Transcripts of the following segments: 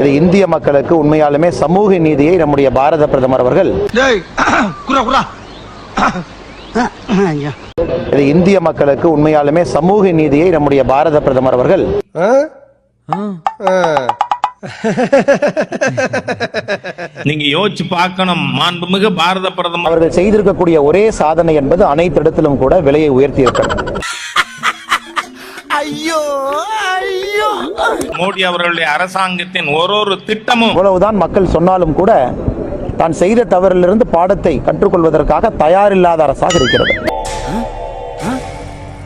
இது இந்திய மக்களுக்கு உண்மையாலுமே சமூக நீதியை நம்முடைய பாரத பிரதமர் அவர்கள் இது இந்திய மக்களுக்கு உண்மையாலுமே சமூக நீதியை நம்முடைய பாரத பிரதமர் அவர்கள் நீங்க யோசிச்சு பார்க்கணும். மாண்புமிகு பாரத பிரதமர். அவர்கள் செய்திருக்கக்கூடிய ஒரே சாதனை என்பது அனைத்து இடத்திலும் கூட விலையை உயர்த்தி இருக்கிறது. மோடி அவர்களுடைய அரசாங்கத்தின் ஒரு ஒரு திட்டமும் இவ்வளவுதான் மக்கள் சொன்னாலும் கூட தான் செய்த தவறிலிருந்து பாடத்தை கற்றுக்கொள்வதற்காக தயாரில்லாத அரசாக இருக்கிறது.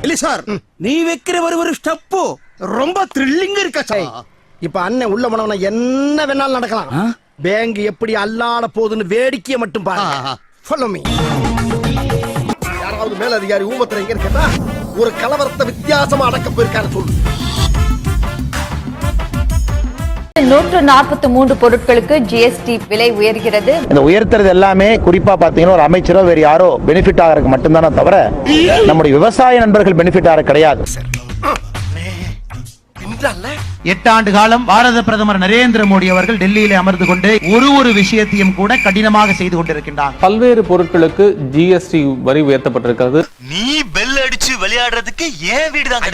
இல்ல சார் நீ வைக்கிற ஒரு ஒரு ஸ்டெப்பு ரொம்ப த்ரில்லிங் இருக்க சார்? இப்ப அண்ணன் உள்ள போனவன என்ன வேணாலும் நடக்கலாம். பேங்க் எப்படி அல்லாட போகுதுன்னு வேடிக்கையை மட்டும் பாரு ஃபாலோ மீ யாராவது மேல அதிகாரி ஊமத்துல எங்க இருக்கா? ஒரு கலவரத்தை வித்தியாசமா அடக்க போயிருக்காரு சொல்லு. நூற்று நாற்பத்தி மூன்று பொருட்களுக்கு ஜிஎஸ்டி விலை உயர்கிறது. இந்த உயர்த்துறது எல்லாமே குறிப்பா பாத்தீங்கன்னா ஒரு அமைச்சரோ வேறு யாரோ பெனிஃபிட் ஆகிறதுக்கு மட்டும்தானே தவிர நம்முடைய விவசாய நண்பர்கள் பெனிஃபிட் ஆக கிடையாது. எட்டு ஆண்டு காலம் பாரத பிரதமர் நரேந்திர மோடி அவர்கள் டெல்லியிலே அமர்ந்து கொண்டு ஒரு ஒரு விஷயத்தையும் கூட கடினமாக செய்து கொண்டிருக்கின்றார். பல்வேறு பொருட்களுக்கு ஜிஎஸ்டி வரி உயர்த்தப்பட்டிருக்கிறது. நீ பெல் அடிச்சு விளையாடுறதுக்கு ஏன் வீடு தான்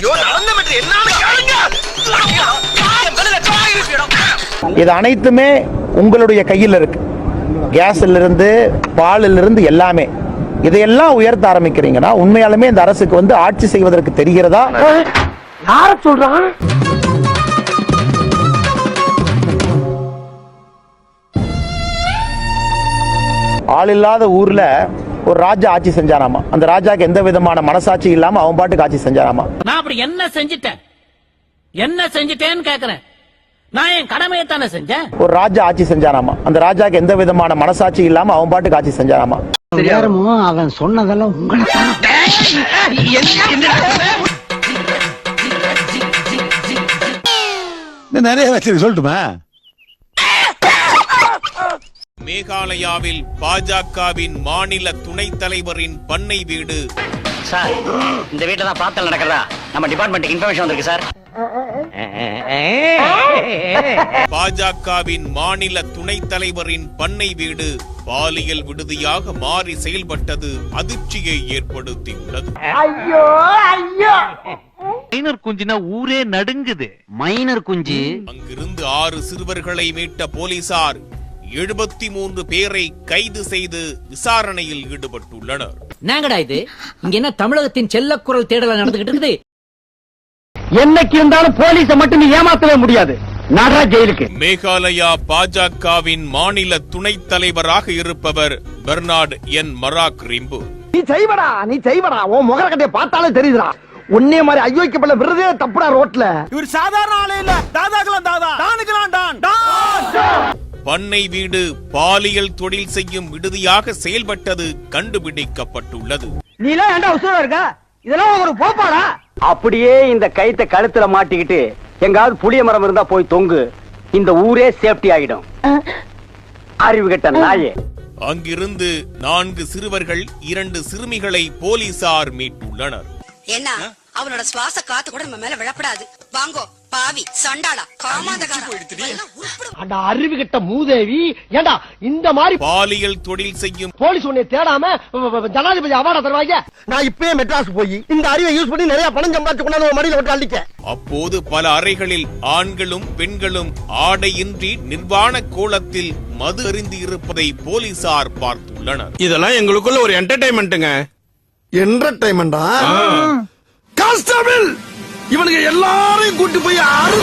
இது அனைத்துமே உங்களுடைய கையில் இருக்கு. கேஸ்ல இருந்து பாலில் இருந்து எல்லாமே. இதையெல்லாம் உயர்த்த ஆரம்பிக்கிறீங்கன்னா உண்மையாலுமே இந்த அரசுக்கு வந்து ஆட்சி செய்வதற்கு தெரிகிறதா? யார சொல்றான்? ஆள் இல்லாத ஊர்ல ஒரு ராஜா ஆட்சி செஞ்சாராமா? அந்த ராஜாக்கு எந்த விதமான மனசாட்சி இல்லாம அவன் பாட்டுக்கு ஆட்சி செஞ்சாராமா? நான் அப்படி என்ன செஞ்சிட்டேன்? என்ன செஞ்சிட்டேன்னு கேக்குறேன். நான் என் கடமையை தானே செஞ்சேன்? ஒரு ராஜா ஆட்சி செஞ்சாராமா? அந்த ராஜாக்கு எந்த விதமான மனசாட்சி இல்லாம அவன் பாட்டுக்கு ஆட்சி செஞ்சாராமா? நேரமும் அவன் சொன்னதெல்லாம் உங்களை நிறைய வச்சிருக்கு சொல்லட்டுமா? மேகாலயாவில் பாஜகவின் மாநில துணைத் தலைவரின் பண்ணை வீடு. சார் இந்த வீட்டுல தான் பார்த்தல் நடக்கிறதா? நம்ம டிபார்ட்மெண்ட்டுக்கு இன்ஃபர்மேஷன் வந்திருக்கு சார். பாஜகவின் மாநில துணைத் தலைவரின் பண்ணை வீடு பாலியல் விடுதியாக மாறி செயல்பட்டது அதிர்ச்சியை ஏற்படுத்தியுள்ளது. மைனர் குஞ்சினா ஊரே நடுங்குது. மைனர் குஞ்சு. அங்கிருந்து ஆறு சிறுவர்களை மீட்ட போலீசார் எழுபத்தி மூன்று பேரை கைது செய்து விசாரணையில் ஈடுபட்டுள்ளனர். என்னங்கடா இது? இங்க என்ன தமிழகத்தின் செல்லக்குரல் தேடல நடந்துகிட்டு இருக்குது? என்னைக்கு இருந்தாலும் போலீஸ மட்டும் ஏமாத்தவே முடியாது. மேகாலயா பாஜகவின் மாநில துணைத் தலைவராக இருப்பவர் பெர்னார்ட் என் மராக் ரிம்பு. நீ செய்வடா நீ செய்வடா. உன் முகர கட்டைய பார்த்தாலே தெரியுதுடா. உன்னே மாதிரி ஐயோக்கப்பட விருதே தப்புடா ரோட்ல. இவர் சாதாரண ஆளே இல்ல. தாதாக்கலாம் தாதா. டானுக்கலாம் டான். டான். பண்ணை வீடு பாலியல் தொழில் செய்யும் விடுதியாக செயல்பட்டது கண்டுபிடிக்கப்பட்டுள்ளது. அப்படியே இந்த கைத்த கழுத்துல மாட்டிக்கிட்டு எங்காவது புளிய மரம் இருந்தா போய் தொங்கு. இந்த ஊரே சேஃப்டி ஆகிடும் அறிவு கெட்ட நாயே. அங்கிருந்து நான்கு சிறுவர்கள் இரண்டு சிறுமிகளை போலீசார் மீட்டுள்ளனர். என்ன அவனோட சுவாச காத்து கூட நம்ம மேல விழப்படாது. வாங்கோ. பாவி சண்டாளா காமாந்தகாரா. எல்லாம் உருப்படும். அட அறிவு கெட்ட மூதேவி. ஏண்டா இந்த மாதிரி பாலியல் தொழில் செய்யும் போலீஸ் உன்னை தேடாம ஜனாதிபதி அவார்ட தருவாங்க நான் இப்பயே மெட்ராஸ் போய் இந்த அறிவை யூஸ் பண்ணி நிறைய பணம் சம்பாதிச்சு கொண்டாந்து மடியில விட்டு அள்ளிக்க. அப்போது பல அறைகளில் ஆண்களும் பெண்களும் ஆடையின்றி நிர்வாண கோலத்தில் மது அருந்தி இருப்பதை போலீசார் பார்த்துள்ளனர். இதெல்லாம் எங்களுக்குள்ள ஒரு என்டர்டைன்மெண்ட்டுங்க என்டர்டைன்மெண்டா கான்ஸ்டபிள் இவனுக்கு எல்லாரையும் கூட்டி போய் அறு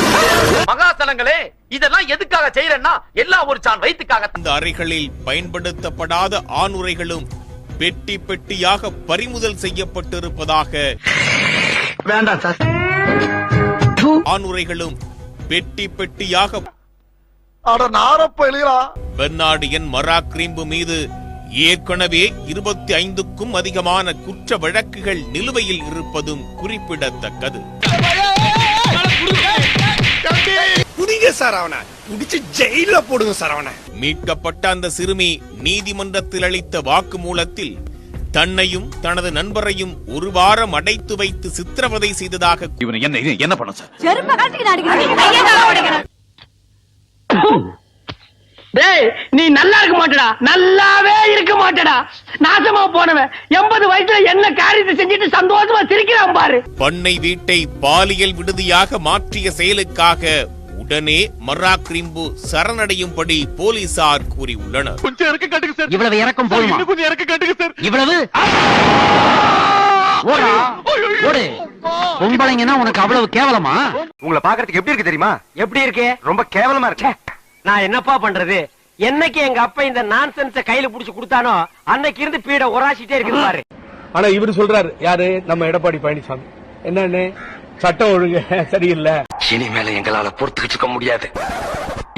மகாசலங்களே இதெல்லாம் எதுக்காக செய்யறேன்னா எல்லாம் ஒரு சான் வயிற்றுக்காக இந்த அறைகளில் பயன்படுத்தப்படாத ஆணுரைகளும் பெட்டி பெட்டியாக பறிமுதல் செய்யப்பட்டிருப்பதாக வேண்டாம் சார். ஆணுரைகளும் பெட்டி பெட்டியாக அட நாரப்ப எழுகிறா பெர்னார்டு என் மராக்ரீம்பு மீது ஏற்கனவே இருபத்தி ஐந்துக்கும் அதிகமான குற்ற வழக்குகள் நிலுவையில் இருப்பதும் குறிப்பிடத்தக்கது. புடிங்க சார் அவனை. புடிச்சு ஜெயில போடுங்க சார் அவனை. மீட்கப்பட்ட அந்த சிறுமி நீதிமன்றத்தில் அளித்த வாக்குமூலத்தில் தன்னையும் தனது நண்பரையும் ஒரு வாரம் அடைத்து வைத்து சித்திரவதை செய்ததாக இவனை என்ன என்ன பண்ண சார்? டேய் நீ நல்லா இருக்க மாட்டடா. நல்லாவே இருக்க மாட்டடா. நாசமா போனவன். எண்பது வயசுல என்ன காரியத்தை செஞ்சுட்டு சந்தோஷமா சிரிக்கிறான் பாரு. பண்ணை வீட்டை பாலியல் விடுதியாக மாற்றிய செயலுக்காக உடனே மர்ராக்ரிம்பு சரணடையும்படி போலீசார் கூறியுள்ளனர். கொஞ்சம் இறக்க காட்டுங்க சார் இவ்வளவு இறக்கம் போதுமா? இன்னும் கொஞ்சம் இறக்க காட்டுங்க சார் இவ்வளவு? ஓடா. ஓடு. பொம்பளைங்கன்னா உனக்கு அவ்வளவு கேவலமா? உங்களை பாக்குறதுக்கு எப்படி இருக்கு தெரியுமா? எப்படி இருக்கு? ரொம்ப கேவலமா இருக்கு. நான் என்னப்பா பண்றது? என்னைக்கு எங்க அப்பா இந்த நான்சென்ஸ கையில புடிச்சு கொடுத்தானோ அன்னைக்கு இருந்து பீட உராசிட்டே இருக்குது பாரு. ஆனா இவரு சொல்றாரு யாரு? நம்ம எடப்பாடி பழனிசாமி. என்னன்னு? சட்டம் ஒழுங்கு சரியில்லை. இனிமேல எங்களால பொறுத்துக்கிட்டு இருக்க முடியாது.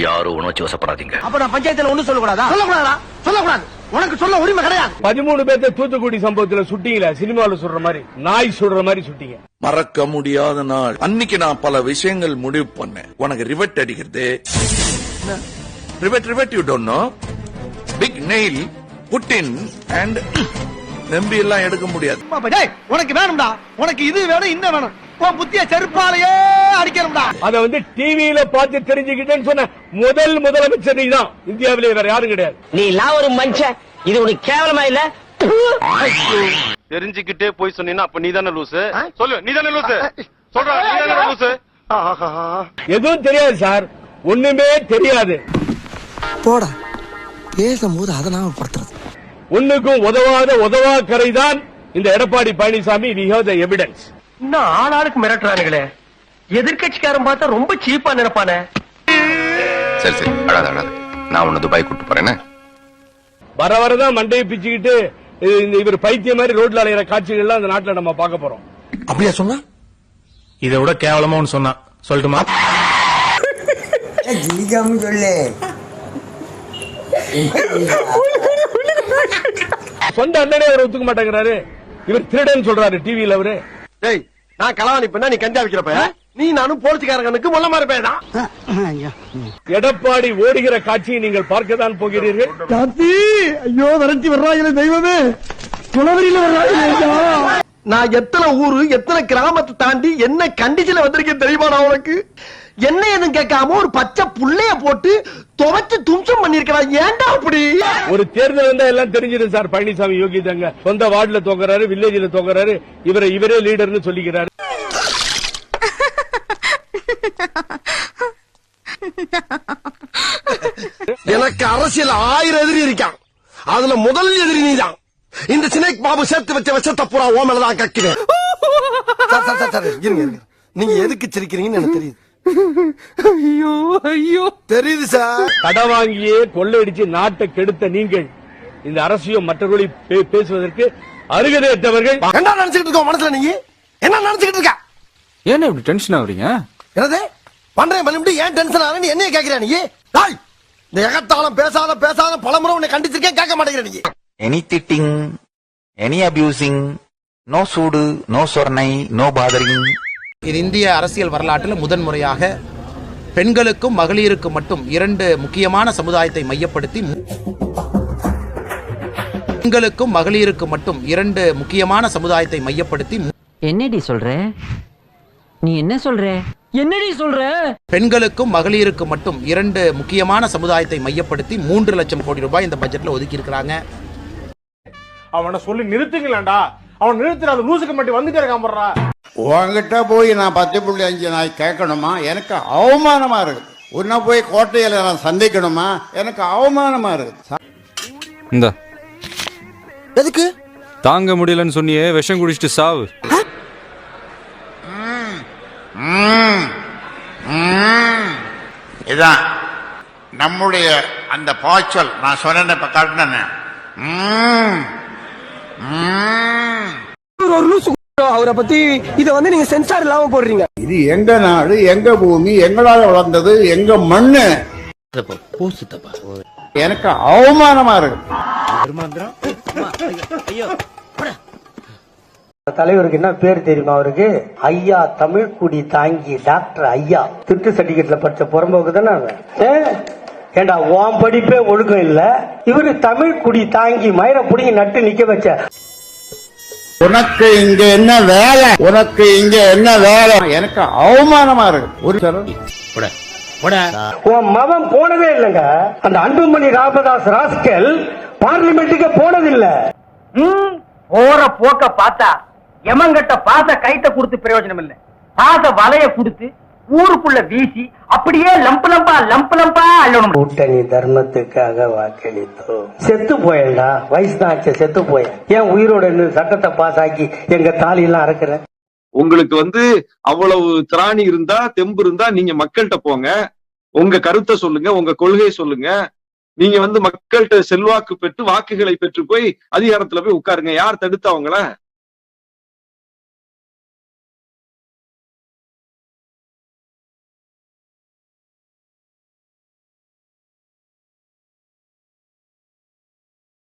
யாரும் உணர்ச்சி வசப்படாதீங்க. அப்ப நான் பஞ்சாயத்துல ஒண்ணும் சொல்லக்கூடாதா? சொல்லக்கூடாதா சொல்லக்கூடாது. உனக்கு சொல்ல உரிமை கிடையாது. பதிமூணு பேர்த்த தூத்துக்குடி சம்பவத்துல சுட்டீங்களா சினிமால சுடுற மாதிரி நாய் சுடுற மாதிரி சுட்டீங்க. மறக்க முடியாத நாள். அன்னைக்கு நான் பல விஷயங்கள் முடிவு பண்ணேன். உனக்கு ரிவெட் அடிக்கிறது. Rivet rivet you don't know big nail Putin and நம்பி எல்லாம் எடுக்க முடியாது. உனக்கு வேணும்டா. உனக்கு இது வேணும் இன்னும் வேணும். உன் புத்திய செருப்பாலேயே அடிக்கணும்டா. அத வந்து டிவியில பார்த்து தெரிஞ்சுக்கிட்டேன்னு சொன்ன முதல் முதலமைச்சர் நீதான் இந்தியாவிலே வேற யாரும் கிடையாது. நீ எல்லாம் ஒரு மனுஷன் இது உனக்கு கேவலமா இல்ல? தெரிஞ்சுக்கிட்டே போய் சொன்னீங்கன்னா அப்ப நீ தானே லூசு? சொல்லு நீ தானே லூசு? சொல்ற நீ தானே லூசு? எதுவும் தெரியாது சார். ஒண்ணுமே தெரியாது. போடா. பேசும்போது அதை நாம படுத்துறது. ஒண்ணுக்கும் உதவாத உதவா கரைதான் இந்த Edappadi Palaniswami we have the evidence இன்னும் ஆளாளுக்கு மிரட்டுறானுங்களே. எதிர்கட்சிக்காரன் பார்த்தா ரொம்ப சீப்பா நினைப்பானே. சரி சரி. அழாத அழாத. நான் உன்னை துபாய் கூட்டு போறேன்னு வர வரதான் மண்டையை பிச்சுக்கிட்டு இந்த இவர் பைத்தியம் மாதிரி ரோட்ல அலையிற காட்சிகள்லாம் அந்த நாட்டுல நம்ம பார்க்க போறோம். அப்படியா சொன்னா? இதை விட கேவலமா ஒன்று சொன்னா சொல்லட்டுமா? சொந்த அண்ணனே அவர் ஒத்துக்க மாட்டேங்கிறாரு. இவர் திருடன் சொல்றாரு டிவியில அவரு. டேய் நான் களவாணி பண்ணா நீ கஞ்சா விக்கிறப்ப? நீ நானும் போலீஸ்காரங்களுக்கு மொல்ல மாதிரி பேதான் எடப்பாடி ஓடுகிற காட்சியை நீங்கள் பார்க்கத்தான் போகிறீர்கள். காத்தி ஐயோ விரட்டி வர்றாங்களே தெய்வமே. குளவரியில வர்றாங்களே நான் எத்தனை ஊரு எத்தனை கிராமத்தை தாண்டி என்ன கண்டிஷன்ல வந்திருக்கேன் தெரியுமா நான் உனக்கு? என்ன எதுவும் கேட்காம ஒரு பச்சை புள்ளைய போட்டு துவைச்சு தும்சம் பண்ணிருக்கா ஏன்டா அப்படி? ஒரு தேர்தல் வந்தா எல்லாம் தெரிஞ்சிடும் சார். பழனிசாமி யோகி தாங்க சொந்த வார்டுல தோக்குறாரு வில்லேஜ்ல தோக்குறாரு இவரை இவரே லீடர்னு சொல்லிக்கிறாரு. எனக்கு அரசியல் ஆயிரம் எதிரி இருக்கான். அதுல முதல் எதிரி நீதான். இந்த சினேக் பாபு சேர்த்து வச்ச விஷத்தை பூரா ஓ மேலதான் கக்கிறேன். நீங்க எதுக்கு சிரிக்கிறீங்கன்னு எனக்கு தெரியுது. ஐயோ ஐயோ. தெரியுது சார். கடை வாங்கியே கொள்ளையடிச்சு நாட்டை கெடுத்த நீங்கள். இந்த அரசியல் மற்றவர்களை பே- பேசுவதற்கு அருகதையற்றவர்கள் என்ன நினைச்சுக்கிட்டு இருக்க உன் மனசுல நீ என்ன நினைச்சுக்கிட்டு இருக்க? ஏன்னா இப்படி டென்ஷன் ஆகுறீங்க? என்னது? பண்றேன் பண்ணிவிட்டு ஏன் டென்ஷன் நீ என்னைய கேக்குற நீ டேய், இந்த எகத்தாலம் பேசாத பேசாத பலமுறை உன்னை கண்டிச்சிருக்கேன் கேட்க மாட்டேங்கிற நீ எனி திட்டிங் எனி அபியூசிங் நோ சூடு நோ சொர்ணை நோ பாதரிங் இது இந்திய அரசியல் வரலாற்றில் முதன்முறையாக பெண்களுக்கும் மகளிருக்கும் மட்டும் இரண்டு முக்கியமான சமுதாயத்தை மையப்படுத்தி பெண்களுக்கும் மகளிருக்கும் மட்டும் இரண்டு முக்கியமான சமுதாயத்தை மையப்படுத்தி என்னடி சொல்ற? நீ என்ன சொல்ற? என்னடி சொல்ற? பெண்களுக்கும் மகளிருக்கும் மட்டும் இரண்டு முக்கியமான சமுதாயத்தை மையப்படுத்தி மூன்று லட்சம் கோடி ரூபாய் இந்த பட்ஜெட்ல ஒதுக்கி இருக்கிறாங்க. அவனை சொல்லி நிறுத்துங்களேன்டா. அவன் நிறுத்துற அந்த லூசுக்கு மட்டும் வந்துட்டே இருக்கான் போடுறா. உங்ககிட்ட போய் நான் பத்து புள்ளி அஞ்சு நாய் கேட்கணுமா? எனக்கு அவமானமா இருக்கு உன்னை போய் கோட்டையில நான் சந்திக்கணுமா? எனக்கு அவமானமா இருக்கு இந்த. எதுக்கு? தாங்க முடியலன்னு சொன்னியே விஷம் குடிச்சிட்டு சாவு. இதான் நம்முடைய அந்த பாய்ச்சல். நான் சொன்ன இப்ப காட்டினேன். அவரை பத்தி இத வந்து நீங்க சென்சார் இல்லாம போடுறீங்க. இது எங்க நாடு எங்க பூமி எங்களால வளர்ந்தது எங்க மண்ணு? எனக்கு அவமானமா இருக்கு. தலைவருக்கு என்ன பேர் தெரியுமா அவருக்கு? ஐயா தமிழ் குடி தாங்கி டாக்டர் ஐயா. திட்டு சர்டிபிகேட்ல படிச்ச புறம்போக்கு தானே? ஏண்டா உன் படிப்பே ஒழுக்கம் இல்ல. இவரு தமிழ் குடி தாங்கி மயிரை புடிங்கி நட்டு நிக்க வச்ச உனக்கு இங்க என்ன வேலை? உனக்கு இங்க என்ன வேலை? எனக்கு அவமானமா இருக்கு. ஒரு உன் போனதே இல்லைங்க. அந்த அன்புமணி ராமதாஸ் ராஸ்கல் பார்லிமெண்ட்டுக்கு போனதில்லை. போற போக்க பார்த்தா எமங்கட்ட பாச கைத்த கொடுத்து பிரயோஜனம் இல்ல பாச வலைய கொடுத்து ஊருக்குள்ள வீசி அப்படியே லம்பு லம்பா லம்பு லம்பா அள்ளணும். கூட்டணி தர்மத்துக்காக வாக்களித்தோம். செத்து போயேன்டா. வயசு தான் செத்து போயேன். ஏன் உயிரோட நின்னு சட்டத்தை பாஸ் ஆக்கி எங்க தாலி எல்லாம் அறக்குற? உங்களுக்கு வந்து அவ்வளவு திராணி இருந்தா தெம்பு இருந்தா நீங்க மக்கள்கிட்ட போங்க. உங்க கருத்தை சொல்லுங்க உங்க கொள்கையை சொல்லுங்க. நீங்க வந்து மக்கள்கிட்ட செல்வாக்கு பெற்று வாக்குகளை பெற்று போய் அதிகாரத்துல போய் உட்காருங்க. யார் தடுத்தவங்கள?